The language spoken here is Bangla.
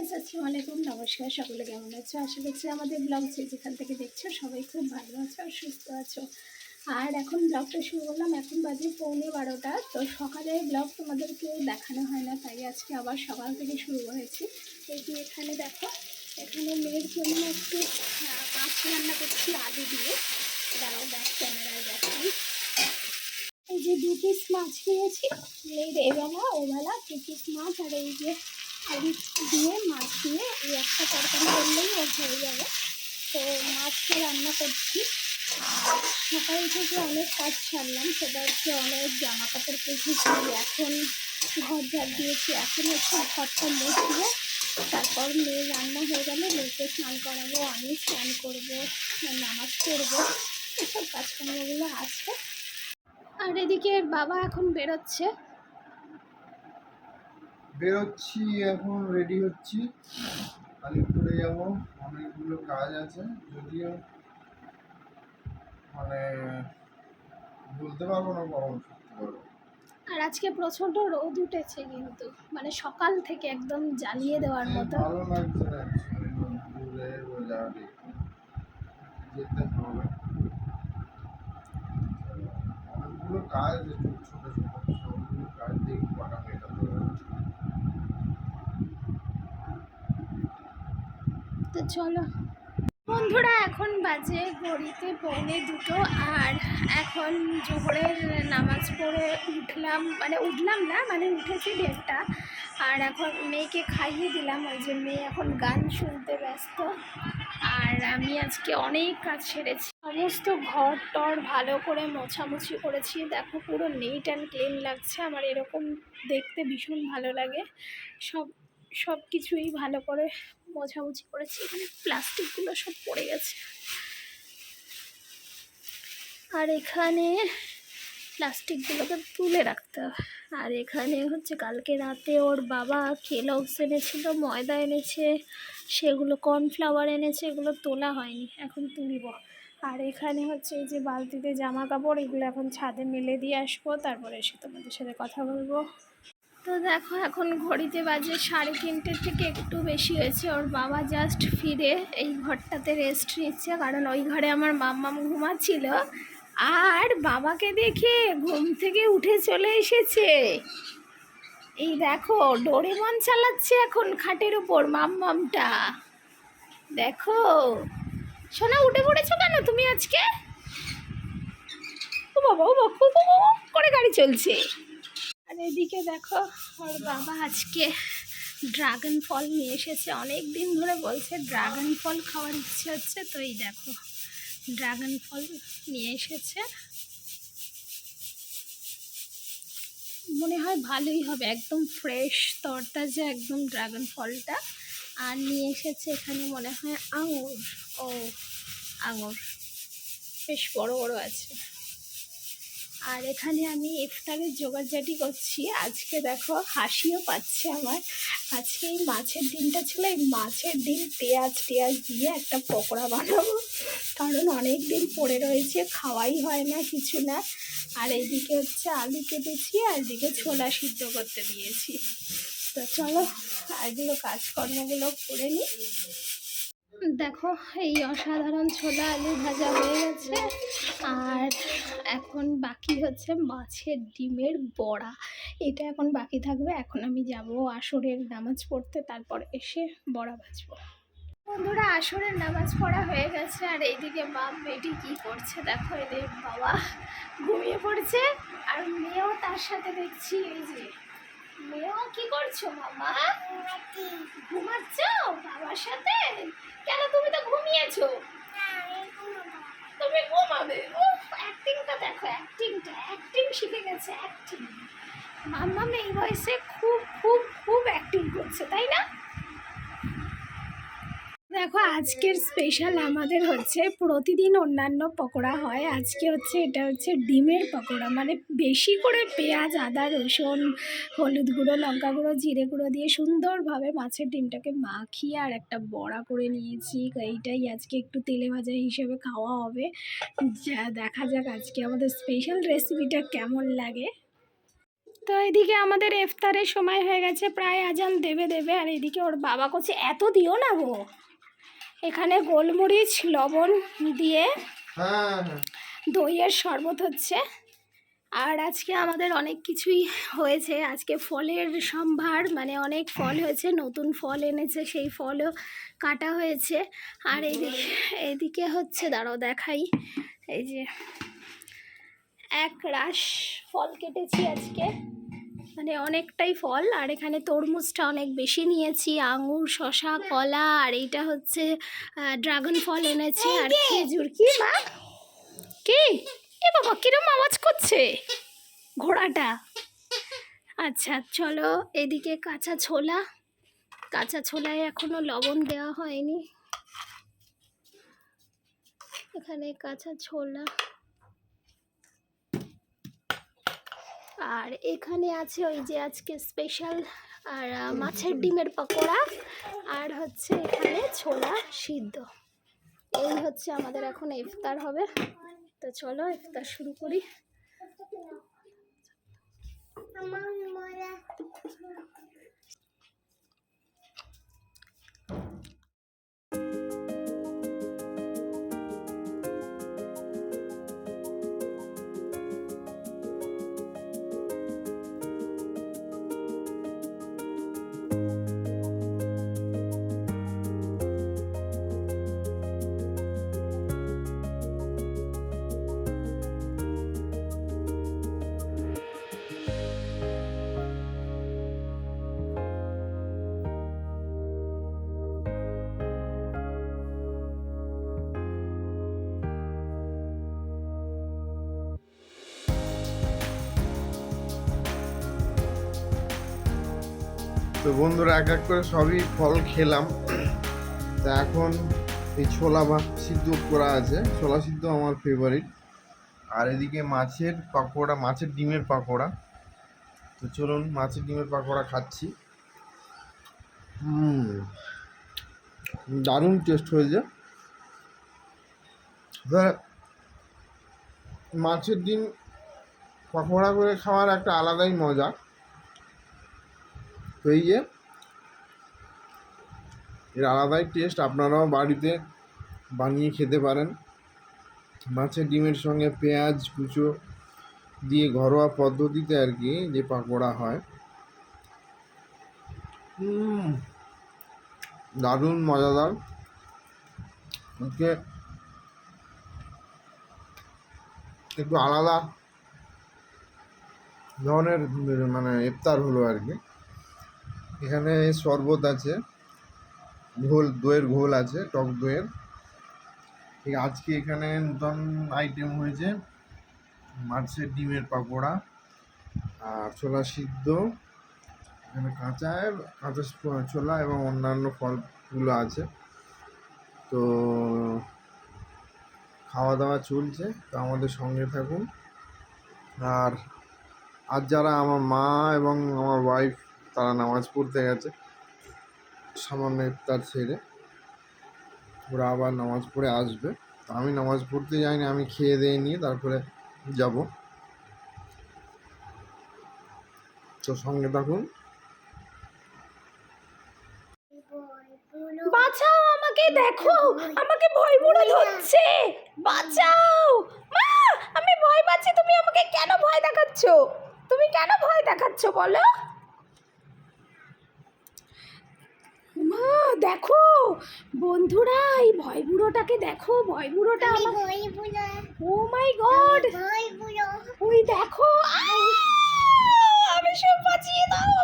গাইস আসসালামু আলাইকুম নমস্কার, সকলে কেমন আছো? আশা করছি আমাদের ব্লগ যে যেখান থেকে দেখছ, সবাই খুব ভালো আছো আর সুস্থ আছো। আর এখন ব্লগটা শুরু করলাম, এখন বাজে পৌনে বারোটা। তো সকালে ব্লগ তোমাদেরকে দেখানো হয় না, তাই আজকে আবার সকাল থেকে শুরু হয়েছে এই যে এখানে দেখো, এখানে মেয়ের জন্য একটু মাছ রান্না করছি আলু দিয়ে। দাঁড়াও ব্যাক ক্যামেরায় দেখাই এই যে দু পিস মাছ নিয়েছি এবেলা ওবেলা দু পিস মাছ, আর এই যে আলু দিয়ে মাছ দিয়ে এই একটা তরকারি করলেই ওর হয়ে যাবে। তো মাছটা রান্না করছি। সকাল থেকে অনেক কাজ ছাড়লাম, সেটা হচ্ছে অনেক জামা কাপড় কেচেছি, এখন ঘর ঝাড় দিয়েছি, এখন হচ্ছে ঘরটা মুছবো। তারপর মেয়ে রান্না হয়ে গেলে মেয়েকে স্নান করাবো, আমি স্নান করব, নামাজ পড়ব, এসব কাজকর্মগুলো আছে। আর এদিকে বাবা এখন বেরোচ্ছে। বেরোচ্ছি এখন রেডি হচ্ছি। আলিপুরে যাব অনেকগুলো কাজ আছে যদিও মানে বলতে পারব না কখন পারব। আর আজকে প্রচণ্ড রোদ উঠেছে কিন্তু মানে সকাল থেকে একদম জ্বালিয়ে দেওয়ার মতো। ভালো লাগছে না actually রোদ্দুরে যেতে হবে। অনেকগুলো কাজ আছে ছোট ছোট ছোট সবগুলো কাজ দেখি কটা মেটাতে হবে তো চলো। বন্ধুরা, এখন বাজে ঘড়িতে পৌনে দুটো, আর এখন জোহরের নামাজ পড়ে উঠলাম মানে উঠলাম না মানে উঠেছি দেড়টা, আর এখন মেয়েকে খাইয়ে দিলাম, ওই যে মেয়ে এখন গান শুনতে ব্যস্ত, আর আমি আজকে অনেক কাজ সেরেছি। সমস্ত ঘর টর ভালো করে মোছামুছি করেছি, দেখো পুরো নেট অ্যান্ড ক্লিন লাগছে, আমার এরকম দেখতে ভীষণ ভালো লাগে, সব সব কিছুই ভালো করে মোছামুছি করেছি। এখানে প্লাস্টিকগুলো সব পড়ে গেছে। আর এখানে প্লাস্টিকগুলোকে তুলে রাখতে হবে। আর এখানে হচ্ছে কালকে রাতে ওর বাবা কেলক্স এনেছিল, ময়দা এনেছে, সেগুলো কর্নফ্লাওয়ার এনেছে, এগুলো তোলা হয়নি, এখন তুলব। আর এখানে হচ্ছে এই যে বালতিতে জামা কাপড় এগুলো এখন ছাদে মেলে দিয়ে আসব, তারপরে এসে তোমাদের সাথে কথা বলব। তো দেখো, এখন ঘড়িতে বাজে সাড়ে তিনটের থেকে একটু বেশি হয়েছে। ওর বাবা জাস্ট ফিরে এই ঘরটাতে রেস্ট নিচ্ছে, কারণ ওই ঘরে আমার মাম্মাম ঘুমাচ্ছিল। আর বাবাকে দেখে ঘুম থেকে উঠে চলে এসেছে। এই দেখো ডোরেমন চালাচ্ছে এখন খাটের উপর মাম্মামটা। দেখো, সোনা, উঠে পড়েছো কেন তুমি আজকে? ও বাবা ও বাবা, করে গাড়ি চলছে। আর এদিকে দেখো, ওর বাবা আজকে ড্রাগন ফল নিয়ে এসেছে। অনেক দিন ধরে বলছে ড্রাগন ফল খাওয়ার ইচ্ছে হচ্ছে, তো এই দেখো ড্রাগন ফল নিয়ে এসেছে। মনে হয় ভালোই হবে, একদম ফ্রেশ তরতাজা একদম ড্রাগন ফলটা আর নিয়ে এসেছে এখানে মনে হয় আঙুর। ও, আঙুর। বেশ বড় বড় আছে। আর এখানে আমি ইফতারের জোগাড়জাটি করছি। আজকে দেখো হাসিও পাচ্ছে আমার। আজকে এই মাছের ডিমটা ছিল, এই মাছের ডিম পেঁয়াজ টেয়াজ দিয়ে একটা পকোড়া বানাবো। কারণ অনেক দিন পড়ে রয়েছে, খাওয়াই হয় না, কিছু না। আর এইদিকে হচ্ছে আলু কেটেছি, আর এদিকে ছোলা সিদ্ধ করতে দিয়েছি। তো চলো এগুলো কাজকর্মগুলো করে নিই। দেখো, এই অসাধারণ ছোলা আলু ভাজা হয়ে গেছে। আর এখন বাকি হচ্ছে মাছের ডিমের বড়া। এটা এখন বাকি থাকবে। এখন আমি যাব আসরের নামাজ পড়তে। তারপর এসে বড়া ভাজবো। বন্ধুরা, আসরের নামাজ পড়া হয়ে গেছে। আর এইদিকে বাপ বেটি কি করছে? দেখো, এদের বাবা ঘুমিয়ে পড়ছে। আর মেয়েও তার সাথে দেখছি, এই যে মেয়েও কি করছ মামা? ঘুমাচ্ছ? বাবার সাথে কেন তুমি তো ঘুমিয়েছো তুমি ঘুমাবে ও অ্যাক্টিংটা দেখো অ্যাক্টিংটা অ্যাক্টিং শিখে গেছে অ্যাক্টিং মাম্মা এই বয়সে খুব খুব খুব অ্যাক্টিং করছে তাই না দেখো আজকের স্পেশাল আমাদের হচ্ছে প্রতিদিন অন্যান্য পকোড়া হয়। আজকে হচ্ছে এটা হচ্ছে ডিমের পকোড়া। মানে বেশি করে পেঁয়াজ, আদা, রসুন, হলুদ গুঁড়ো, লঙ্কা গুঁড়ো, জিরে গুঁড়ো দিয়ে সুন্দরভাবে মাছের ডিমটাকে মাখিয়ে আর একটা বড়া করে নিয়েছি। এইটাই আজকে একটু তেলে ভাজা হিসেবে খাওয়া হবে। যা দেখা যাক আজকে আমাদের স্পেশাল রেসিপিটা কেমন লাগে। তো এদিকে আমাদের ইফতারের সময় হয়ে গেছে। প্রায় আজান দেবে দেবে। আর এদিকে ওর বাবা করছে, এত দিও না গো। এখানে গোলমরিচ লবণ দিয়ে হ্যাঁ। দইয়ের শরবত হচ্ছে। আর আজকে আমাদের অনেক কিছুই হয়েছে। আজকে ফলের সম্ভার মানে অনেক ফল হয়েছে নতুন ফল এনেছে সেই ফলও কাটা হয়েছে। আর এইদিকে এদিকে হচ্ছে দাঁড়াও দেখাই। এই যে এক রাশ ফল কেটেছি আজকে। মানে অনেকটাই ফল। আর এখানে তরমুজটা অনেক বেশি নিয়েছি আঙুর শশা কলা আর এইটা হচ্ছে ড্রাগন ফল এনেছি আর খেজুর। কি মা? কি? এ বাবা কিরম আওয়াজ করছে? ঘোড়াটা। আচ্ছা চলো এদিকে কাঁচা ছোলা। কাঁচা ছোলায় এখনও লবণ দেওয়া হয়নি। এখানে কাঁচা ছোলা। আর এখানে আছে ওই যে আজকে স্পেশাল আর মাছের ডিমের পকোড়া আর হচ্ছে এখানে ছোলা সিদ্ধ। এই হচ্ছে আমাদের এখন ইফতার হবে। তো চলো ইফতার শুরু করি। তো বন্ধুরা এক এক করে সবই ফল খেলাম। তা এখন এই ছোলা ভাত সিদ্ধ করা আছে। ছোলা সিদ্ধ আমার ফেভারিট আর এদিকে মাছের পাকোড়া, মাছের ডিমের পাকোড়া। তো চলুন মাছের ডিমের পাকোড়া খাচ্ছি। দারুণ টেস্ট হয়েছে। মাছের ডিম পাকোড়া করে খাওয়ার একটা আলাদাই মজা। তো এই যে এর আলাদাই টেস্ট আপনারাও বাড়িতে বানিয়ে খেতে পারেন। মাছের ডিমের সঙ্গে পেঁয়াজ কুচো দিয়ে ঘরোয়া পদ্ধতিতে আর কি যে পাকোড়া হয়। দারুণ মজাদার। আজকে একটু আলাদা ধরনের মানে ইফতার হলো আর কি। এখানে শরবত আছে, ঘোল, দইয়ের ঘোল আছে, টক দইয়ের। ঠিক আজকে এখানে নতুন আইটেম হয়েছে, মাছের ডিমের পাকোড়া আর ছোলা সিদ্ধ। এখানে কাঁচা কাঁচা ছোলা এবং অন্যান্য ফলগুলো আছে। তো খাওয়া দাওয়া চলছে, তো আমাদের সঙ্গে থাকুন। আর আজ যারা আমার মা এবং আমার ওয়াইফ তারা নামাজ পড়তে গেছে। সামান্য ইফতার ছেড়ে। ওরা আবার নামাজ পড়ে আসবে। তো আমি নামাজ পড়তে যাইনি, আমি খেয়ে দিয়ে নিয়ে তারপরে যাব। তো সঙ্গে থাকুন। বাঁচাও আমাকে, দেখো, আমাকে ভয় বুড়ো ধরছে বাঁচাও। মা, আমি ভয় পাচ্ছি, তুমি আমাকে কেন ভয় দেখাচ্ছ? তুমি কেন ভয় দেখাচ্ছ, বলো মা দেখো বন্ধুরা এই ভয় বুড়োটাকে দেখো ভয় বুড়োটা আমার ও মাই গড ওই দেখো! আমি সব বাঁচিয়ে দাও।